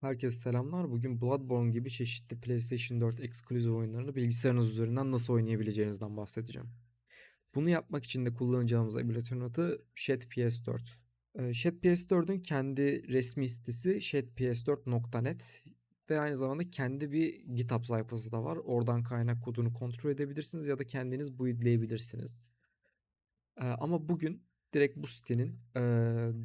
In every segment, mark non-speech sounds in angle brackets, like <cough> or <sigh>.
Herkese selamlar. Bugün Bloodborne gibi çeşitli PlayStation 4 exclusive oyunlarını bilgisayarınız üzerinden nasıl oynayabileceğinizden bahsedeceğim. Bunu yapmak için de kullanacağımız emülatörün adı Shed PS4. Ee, Shed PS4'ün kendi resmi sitesi shedps4.net ve aynı zamanda kendi bir GitHub sayfası da var. Oradan kaynak kodunu kontrol edebilirsiniz ya da kendiniz buildleyebilirsiniz. Ee, ama bugün direkt bu sitenin eee,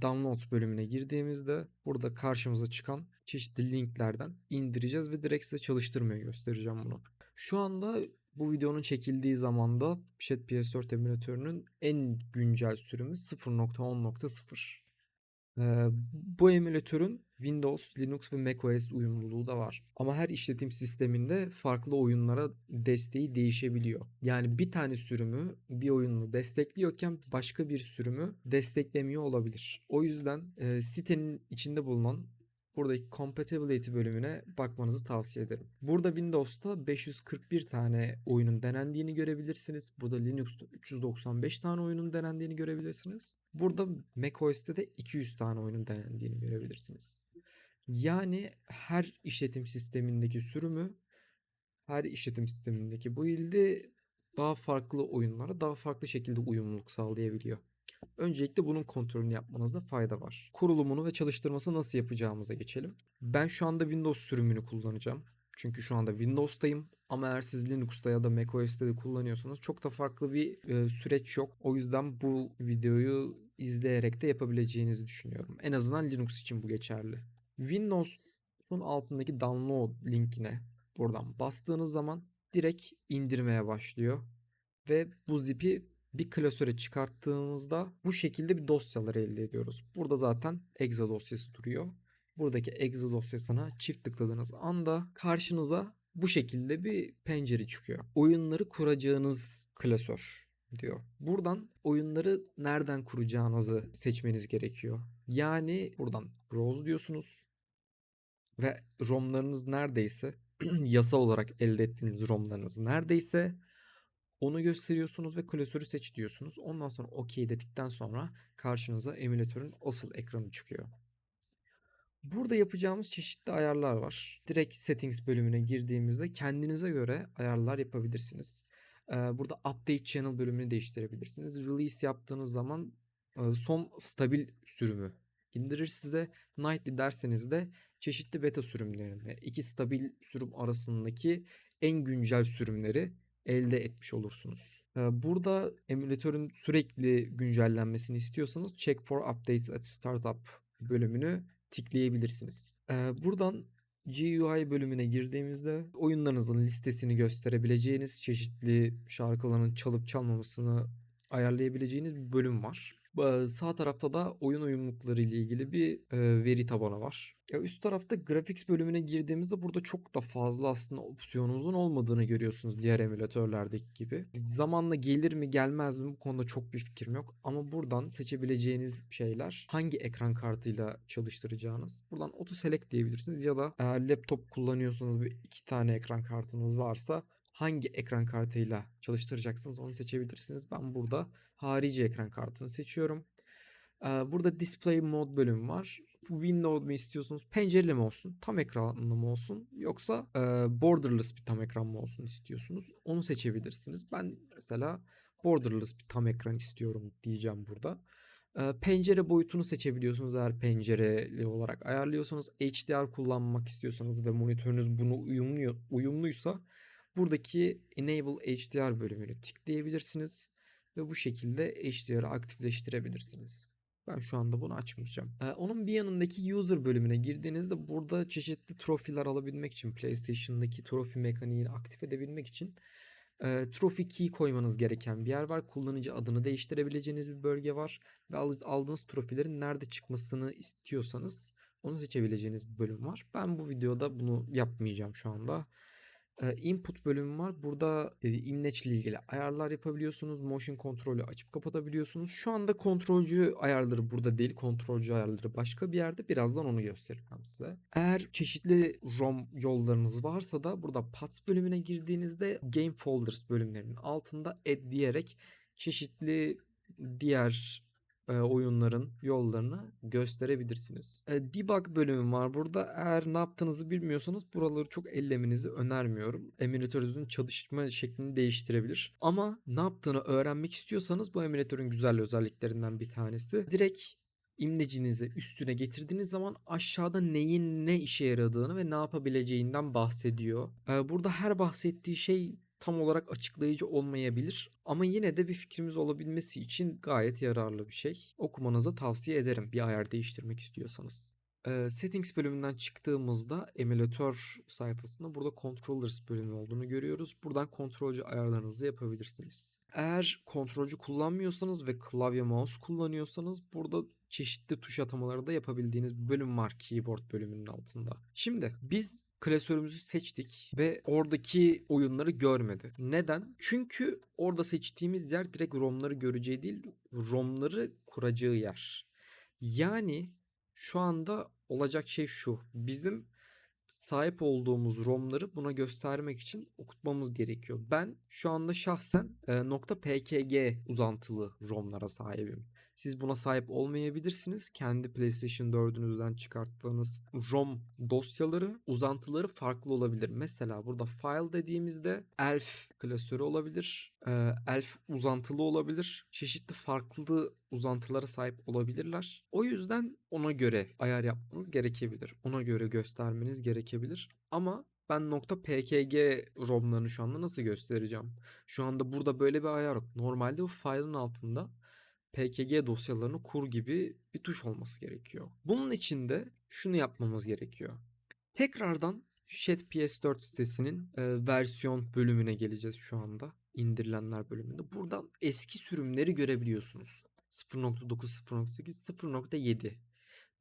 downloads bölümüne girdiğimizde burada karşımıza çıkan çeşitli linklerden indireceğiz ve direkt size çalıştırmaya göstereceğim bunu. Şu anda bu videonun çekildiği zamanda Shed PS4 emülatörünün en güncel sürümü 0.10.0. Ee, bu emülatörün Windows, Linux ve macOS uyumluluğu da var. Ama her işletim sisteminde farklı oyunlara desteği değişebiliyor. Yani bir tane sürümü bir oyunu destekliyorken başka bir sürümü desteklemiyor olabilir. O yüzden e, sitenin içinde bulunan buradaki compatibility bölümüne bakmanızı tavsiye ederim. Burada Windows'ta 541 tane oyunun denendiğini görebilirsiniz. Burada Linux'ta 395 tane oyunun denendiğini görebilirsiniz. Burada macOS'te de 200 tane oyunun denendiğini görebilirsiniz. Yani her işletim sistemindeki sürümü, her işletim sistemindeki build'i daha farklı oyunlara daha farklı şekilde uyumluluk sağlayabiliyor. Öncelikle bunun kontrolünü yapmanızda fayda var. Kurulumunu ve çalıştırması nasıl yapacağımıza geçelim. Ben şu anda Windows sürümünü kullanacağım. Çünkü şu anda Windows'tayım ama eğer siz Linux'ta ya da macOS'te de kullanıyorsanız çok da farklı bir e, süreç yok. O yüzden bu videoyu izleyerek de yapabileceğinizi düşünüyorum. En azından Linux için bu geçerli. Windows'un altındaki download linkine buradan bastığınız zaman direkt indirmeye başlıyor. Ve bu zip'i bir klasöre çıkarttığımızda bu şekilde bir dosyaları elde ediyoruz. Burada zaten exe dosyası duruyor. Buradaki exe dosyasına çift tıkladığınız anda karşınıza bu şekilde bir pencere çıkıyor. Oyunları kuracağınız klasör diyor. Buradan oyunları nereden kuracağınızı seçmeniz gerekiyor. Yani buradan browse diyorsunuz ve ROM'larınız neredeyse <clears throat> yasa olarak elde ettiğiniz ROM'larınız neredeyse onu gösteriyorsunuz ve klasörü seç diyorsunuz. Ondan sonra OK dedikten sonra karşınıza emülatörün asıl ekranı çıkıyor. Burada yapacağımız çeşitli ayarlar var. Direkt settings bölümüne girdiğimizde kendinize göre ayarlar yapabilirsiniz. Burada update channel bölümünü değiştirebilirsiniz. Release yaptığınız zaman son stabil sürümü indirir size. Nightly derseniz de çeşitli beta sürümlerini, iki stabil sürüm arasındaki en güncel sürümleri elde etmiş olursunuz. Ee, Burada emülatörün sürekli güncellenmesini istiyorsanız Check for Updates at Startup bölümünü tıklayabilirsiniz. Ee, Buradan GUI bölümüne girdiğimizde oyunlarınızın listesini gösterebileceğiniz, çeşitli şarkıların çalıp çalmamasını ayarlayabileceğiniz bir bölüm var. Sağ tarafta da oyun uyumlulukları ile ilgili bir e, veri tabanı var. Ya üst tarafta graphics bölümüne girdiğimizde burada çok da fazla aslında opsiyonunuzun olmadığını görüyorsunuz diğer emülatörlerdeki gibi. Zamanla gelir mi gelmez mi bu konuda çok bir fikrim yok. Ama buradan seçebileceğiniz şeyler hangi ekran kartıyla çalıştıracağınız. Buradan auto select diyebilirsiniz ya da eğer laptop kullanıyorsanız bir iki tane ekran kartınız varsa hangi ekran kartıyla çalıştıracaksınız onu seçebilirsiniz. Ben burada harici ekran kartını seçiyorum. Ee, Burada display mode bölümü var. Window mu istiyorsunuz? Pencereli mi olsun? Tam ekranlı mı olsun? Yoksa e, borderless bir tam ekran mı olsun istiyorsunuz? Onu seçebilirsiniz. Ben mesela borderless bir tam ekran istiyorum diyeceğim burada. Ee, Pencere boyutunu seçebiliyorsunuz eğer pencereli olarak ayarlıyorsanız. HDR kullanmak istiyorsanız ve monitörünüz bunu uyumlu, uyumluysa buradaki Enable HDR bölümünü tıklayabilirsiniz ve bu şekilde HDR'ı aktifleştirebilirsiniz. Ben şu anda bunu açmayacağım. Ee, onun bir yanındaki user bölümüne girdiğinizde burada çeşitli trofiler alabilmek için PlayStation'daki trofi mekaniğini aktif edebilmek için e, trophy key koymanız gereken bir yer var. Kullanıcı adını değiştirebileceğiniz bir bölge var ve al- aldığınız trofilerin nerede çıkmasını istiyorsanız onu seçebileceğiniz bir bölüm var. Ben bu videoda bunu yapmayacağım şu anda. İnput bölümü var. Burada e, imleç ile ilgili ayarlar yapabiliyorsunuz. Motion kontrolü açıp kapatabiliyorsunuz. Şu anda kontrolcü ayarları burada değil. Kontrolcü ayarları başka bir yerde. Birazdan onu göstereceğim size. Eğer çeşitli ROM yollarınız varsa da burada paths bölümüne girdiğinizde game folders bölümlerinin altında add diyerek çeşitli diğer oyunların yollarını gösterebilirsiniz. E, debug bölümü var burada. Eğer ne yaptığınızı bilmiyorsanız buraları çok ellemenizi önermiyorum. Emülatörünüzün çalışma şeklini değiştirebilir. Ama ne yaptığını öğrenmek istiyorsanız bu emülatörün güzel özelliklerinden bir tanesi. Direkt imlecinizi üstüne getirdiğiniz zaman aşağıda neyin ne işe yaradığını ve ne yapabileceğinden bahsediyor. Ee, burada her bahsettiği şey tam olarak açıklayıcı olmayabilir ama yine de bir fikrimiz olabilmesi için gayet yararlı bir şey. Okumanızı tavsiye ederim bir ayar değiştirmek istiyorsanız. Settings bölümünden çıktığımızda emülatör sayfasında burada controllers bölümü olduğunu görüyoruz. Buradan kontrolcü ayarlarınızı yapabilirsiniz. Eğer kontrolcü kullanmıyorsanız ve klavye mouse kullanıyorsanız burada çeşitli tuş atamaları da yapabildiğiniz bir bölüm var keyboard bölümünün altında. Şimdi biz klasörümüzü seçtik ve oradaki oyunları görmedi. Neden? Çünkü orada seçtiğimiz yer direkt ROM'ları göreceği değil, ROM'ları kuracağı yer. Yani şu anda olacak şey şu. Bizim sahip olduğumuz ROM'ları buna göstermek için okutmamız gerekiyor. Ben şu anda şahsen e, .pkg uzantılı ROM'lara sahibim. Siz buna sahip olmayabilirsiniz. Kendi PlayStation 4'ünüzden çıkarttığınız ROM dosyaları, uzantıları farklı olabilir. Mesela burada file dediğimizde ELF klasörü olabilir. Ee, ELF uzantılı olabilir. Çeşitli farklı uzantılara sahip olabilirler. O yüzden ona göre ayar yapmanız gerekebilir. Ona göre göstermeniz gerekebilir. Ama ben .pkg ROM'larını şu anda nasıl göstereceğim? Şu anda burada böyle bir ayar yok. Normalde bu file'ın altında PKG dosyalarını kur gibi bir tuş olması gerekiyor. Bunun için de şunu yapmamız gerekiyor. Tekrardan ShedPS4 sitesinin e, versiyon bölümüne geleceğiz şu anda. İndirilenler bölümünde. Buradan eski sürümleri görebiliyorsunuz. 0.9, 0.8, 0.7.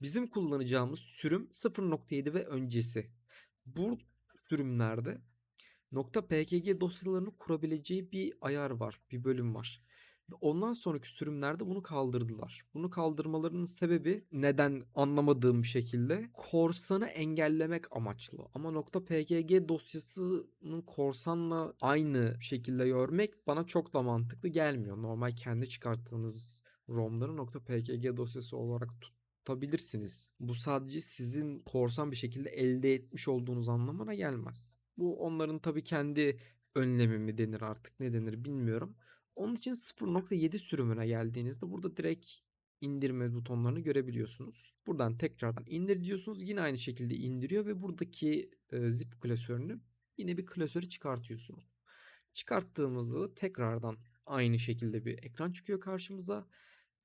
Bizim kullanacağımız sürüm 0.7 ve öncesi. Bu sürümlerde .pkg dosyalarını kurabileceği bir ayar var, bir bölüm var. Ondan sonraki sürümlerde bunu kaldırdılar. Bunu kaldırmalarının sebebi neden anlamadığım şekilde korsanı engellemek amaçlı. Ama .pkg dosyasının korsanla aynı şekilde görmek bana çok da mantıklı gelmiyor. Normal kendi çıkarttığınız ROM'ları .pkg dosyası olarak tutabilirsiniz. Bu sadece sizin korsan bir şekilde elde etmiş olduğunuz anlamına gelmez. Bu onların tabii kendi önlemi mi denir artık ne denir bilmiyorum. Onun için 0.7 sürümüne geldiğinizde burada direkt indirme butonlarını görebiliyorsunuz. Buradan tekrardan indir diyorsunuz. Yine aynı şekilde indiriyor ve buradaki e, zip klasörünü yine bir klasörü çıkartıyorsunuz. Çıkarttığımızda da tekrardan aynı şekilde bir ekran çıkıyor karşımıza.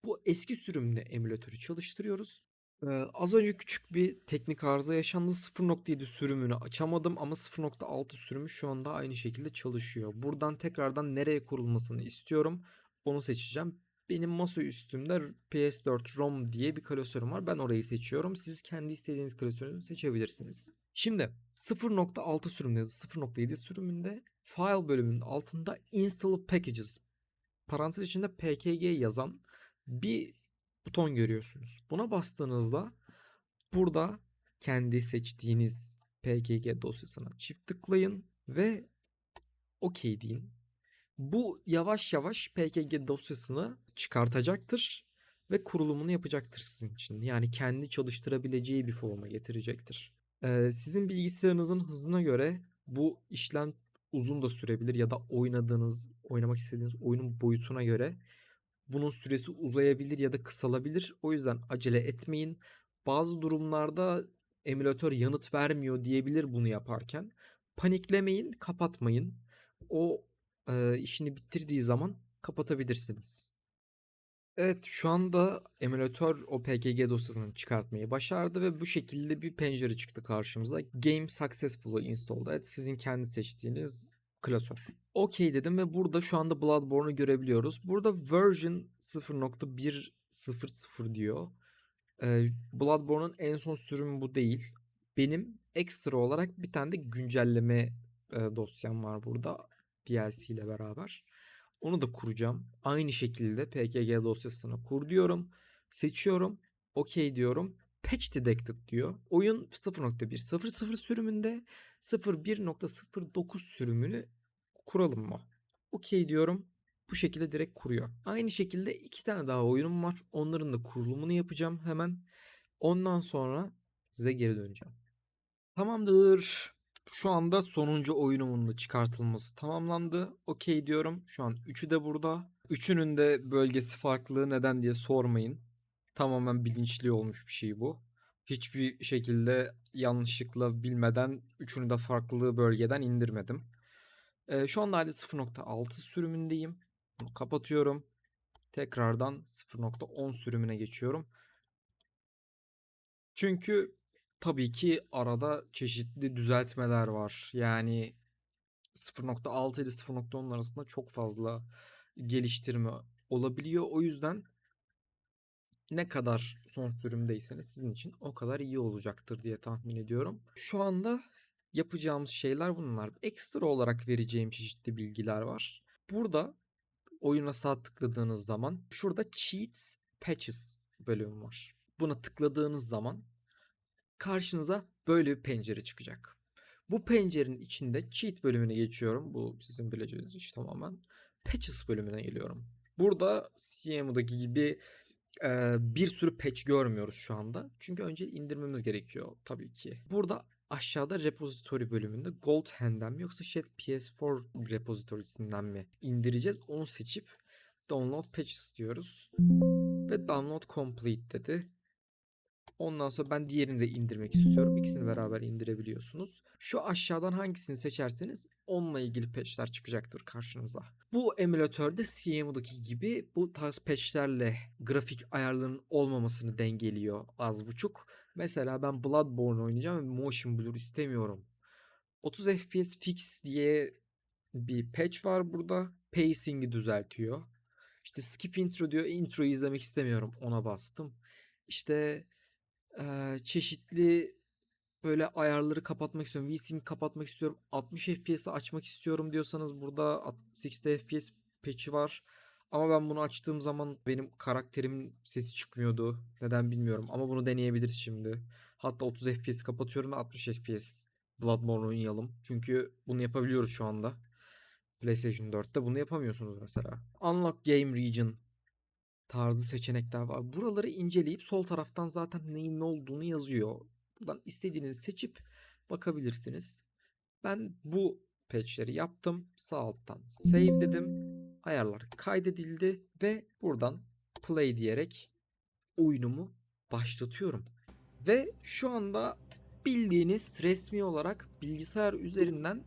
Bu eski sürümde emülatörü çalıştırıyoruz. Ee, az önce küçük bir teknik arıza yaşandı. 0.7 sürümünü açamadım ama 0.6 sürümü şu anda aynı şekilde çalışıyor. Buradan tekrardan nereye kurulmasını istiyorum. Onu seçeceğim. Benim masa üstümde PS4 ROM diye bir klasörüm var. Ben orayı seçiyorum. Siz kendi istediğiniz klasörünü seçebilirsiniz. Şimdi 0.6 sürümünde 0.7 sürümünde file bölümünün altında install packages parantez içinde pkg yazan bir buton görüyorsunuz. Buna bastığınızda burada kendi seçtiğiniz PKG dosyasına çift tıklayın ve OK deyin. Bu yavaş yavaş PKG dosyasını çıkartacaktır ve kurulumunu yapacaktır sizin için. Yani kendi çalıştırabileceği bir forma getirecektir. Ee, sizin bilgisayarınızın hızına göre bu işlem uzun da sürebilir ya da oynadığınız, oynamak istediğiniz oyunun boyutuna göre bunun süresi uzayabilir ya da kısalabilir. O yüzden acele etmeyin. Bazı durumlarda emülatör yanıt vermiyor diyebilir bunu yaparken. Paniklemeyin, kapatmayın. O e, işini bitirdiği zaman kapatabilirsiniz. Evet şu anda emülatör o PKG dosyasını çıkartmayı başardı ve bu şekilde bir pencere çıktı karşımıza. Game successfully installed. Evet sizin kendi seçtiğiniz klasör. OK dedim ve burada şu anda Bloodborne'u görebiliyoruz. Burada version 0.100 diyor. Ee, Bloodborne'un en son sürümü bu değil. Benim ekstra olarak bir tane de güncelleme e, dosyam var burada. DLC ile beraber. Onu da kuracağım. Aynı şekilde PKG dosyasını kur diyorum. Seçiyorum. OK diyorum. Patch Detected diyor. Oyun 0.1.00 sürümünde 01.09 sürümünü kuralım mı? OK diyorum. Bu şekilde direkt kuruyor. Aynı şekilde iki tane daha oyunum var. Onların da kurulumunu yapacağım hemen. Ondan sonra size geri döneceğim. Tamamdır. Şu anda sonuncu oyunumun da çıkartılması tamamlandı. Okey diyorum. Şu an üçü de burada. Üçünün de bölgesi farklı. Neden diye sormayın. Tamamen bilinçli olmuş bir şey bu. Hiçbir şekilde yanlışlıkla bilmeden üçünü de farklı bölgeden indirmedim. Ee, şu anda hali 0.6 sürümündeyim. Bunu kapatıyorum. Tekrardan 0.10 sürümüne geçiyorum. Çünkü tabii ki arada çeşitli düzeltmeler var. Yani 0.6 ile 0.10 arasında çok fazla geliştirme olabiliyor. O yüzden ne kadar son sürümdeyseniz sizin için o kadar iyi olacaktır diye tahmin ediyorum. Şu anda yapacağımız şeyler bunlar. Ekstra olarak vereceğim çeşitli bilgiler var. Burada oyuna sağ tıkladığınız zaman şurada Cheats Patches bölümü var. Buna tıkladığınız zaman karşınıza böyle bir pencere çıkacak. Bu pencerenin içinde cheat bölümüne geçiyorum. Bu sizin bileceğiniz iş tamamen. Patches bölümüne geliyorum. Burada CM'daki gibi e, bir sürü patch görmüyoruz şu anda. Çünkü önce indirmemiz gerekiyor tabii ki. Burada aşağıda repository bölümünde Goldhand'den mi yoksa Shed PS4 repository'sinden mi indireceğiz? Onu seçip download patches diyoruz. Ve download complete dedi. Ondan sonra ben diğerini de indirmek istiyorum. İkisini beraber indirebiliyorsunuz. Şu aşağıdan hangisini seçerseniz onunla ilgili patchler çıkacaktır karşınıza. Bu emülatörde CMU'daki gibi bu tarz patchlerle grafik ayarlarının olmamasını dengeliyor az buçuk. Mesela ben Bloodborne oynayacağım ve motion blur istemiyorum. 30 FPS fix diye bir patch var burada. Pacing'i düzeltiyor. İşte skip intro diyor. Introyu izlemek istemiyorum. Ona bastım. İşte eee, çeşitli böyle ayarları kapatmak istiyorum. VSync kapatmak istiyorum. 60 FPS'i açmak istiyorum diyorsanız burada 60 FPS patch'i var. Ama ben bunu açtığım zaman benim karakterimin sesi çıkmıyordu. Neden bilmiyorum ama bunu deneyebiliriz şimdi. Hatta 30 FPS kapatıyorum ve 60 FPS Bloodborne oynayalım. Çünkü bunu yapabiliyoruz şu anda. PlayStation 4'te bunu yapamıyorsunuz mesela. Unlock Game Region tarzı seçenekler var. Buraları inceleyip sol taraftan zaten neyin ne olduğunu yazıyor. Buradan istediğinizi seçip bakabilirsiniz. Ben bu patchleri yaptım. Sağ alttan save dedim. Ayarlar kaydedildi ve buradan play diyerek oyunumu başlatıyorum. Ve şu anda bildiğiniz resmi olarak bilgisayar üzerinden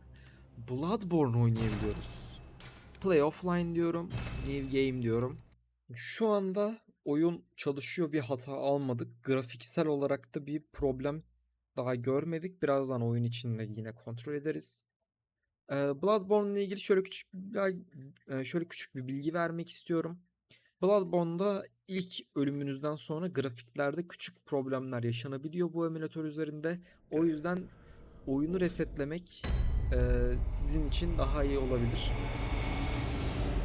Bloodborne oynayabiliyoruz. Play offline diyorum. New game diyorum. Şu anda oyun çalışıyor bir hata almadık. Grafiksel olarak da bir problem daha görmedik. Birazdan oyun içinde yine kontrol ederiz. Ee, Bloodborne ile ilgili şöyle küçük bir, şöyle küçük bir bilgi vermek istiyorum. Bloodborne'da ilk ölümünüzden sonra grafiklerde küçük problemler yaşanabiliyor bu emülatör üzerinde. O yüzden oyunu resetlemek e, sizin için daha iyi olabilir.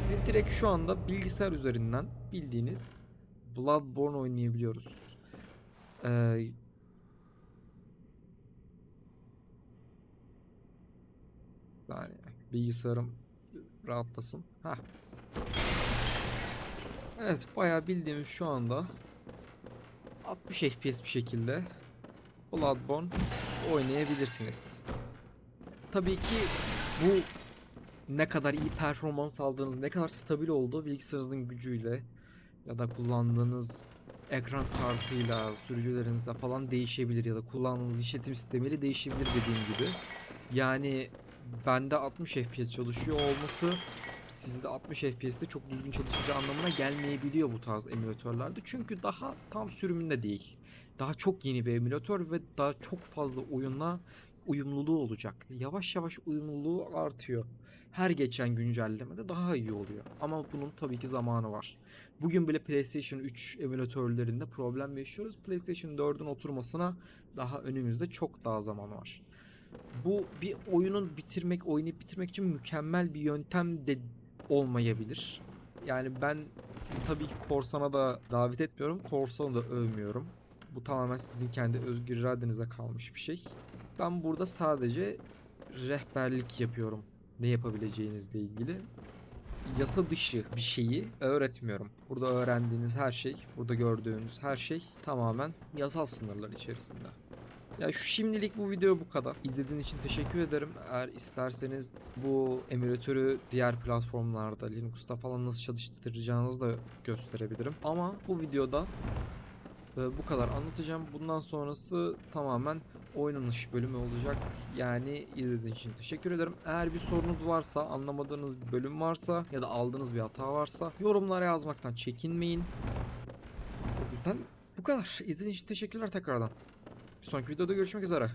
Ve direkt şu anda bilgisayar üzerinden bildiğiniz Bloodborne oynayabiliyoruz. Ee, saniye. Bilgisayarım rahatlasın. Heh. Evet bayağı bildiğimiz şu anda 60 FPS bir şekilde Bloodborne oynayabilirsiniz. Tabii ki bu ne kadar iyi performans aldığınız, ne kadar stabil olduğu bilgisayarınızın gücüyle ya da kullandığınız ekran kartıyla, sürücülerinizle falan değişebilir ya da kullandığınız işletim sistemiyle değişebilir dediğim gibi. Yani bende 60 FPS çalışıyor olması sizde 60 FPS'te çok düzgün çalışacağı anlamına gelmeyebiliyor bu tarz emülatörlerde. Çünkü daha tam sürümünde değil. Daha çok yeni bir emülatör ve daha çok fazla oyunla uyumluluğu olacak. Yavaş yavaş uyumluluğu artıyor. Her geçen güncellemede daha iyi oluyor. Ama bunun tabii ki zamanı var. Bugün bile PlayStation 3 emülatörlerinde problem yaşıyoruz. PlayStation 4'ün oturmasına daha önümüzde çok daha zaman var. Bu bir oyunun bitirmek, oynayıp bitirmek için mükemmel bir yöntem de olmayabilir. Yani ben sizi tabii ki Korsan'a da davet etmiyorum. Korsan'ı da övmüyorum. Bu tamamen sizin kendi özgür iradenize kalmış bir şey. Ben burada sadece rehberlik yapıyorum. Ne yapabileceğinizle ilgili. yasa dışı bir şeyi öğretmiyorum. Burada öğrendiğiniz her şey, burada gördüğünüz her şey tamamen yasal sınırlar içerisinde. Ya şimdilik bu video bu kadar. İzlediğiniz için teşekkür ederim. Eğer isterseniz bu emülatörü diğer platformlarda Linux'ta falan nasıl çalıştıracağınızı da gösterebilirim. Ama bu videoda e, bu kadar anlatacağım. Bundan sonrası tamamen oynanış bölümü olacak. Yani izlediğiniz için teşekkür ederim. Eğer bir sorunuz varsa, anlamadığınız bir bölüm varsa ya da aldığınız bir hata varsa yorumlara yazmaktan çekinmeyin. O yüzden bu kadar. İzlediğiniz için teşekkürler tekrardan. Bir sonraki videoda görüşmek üzere.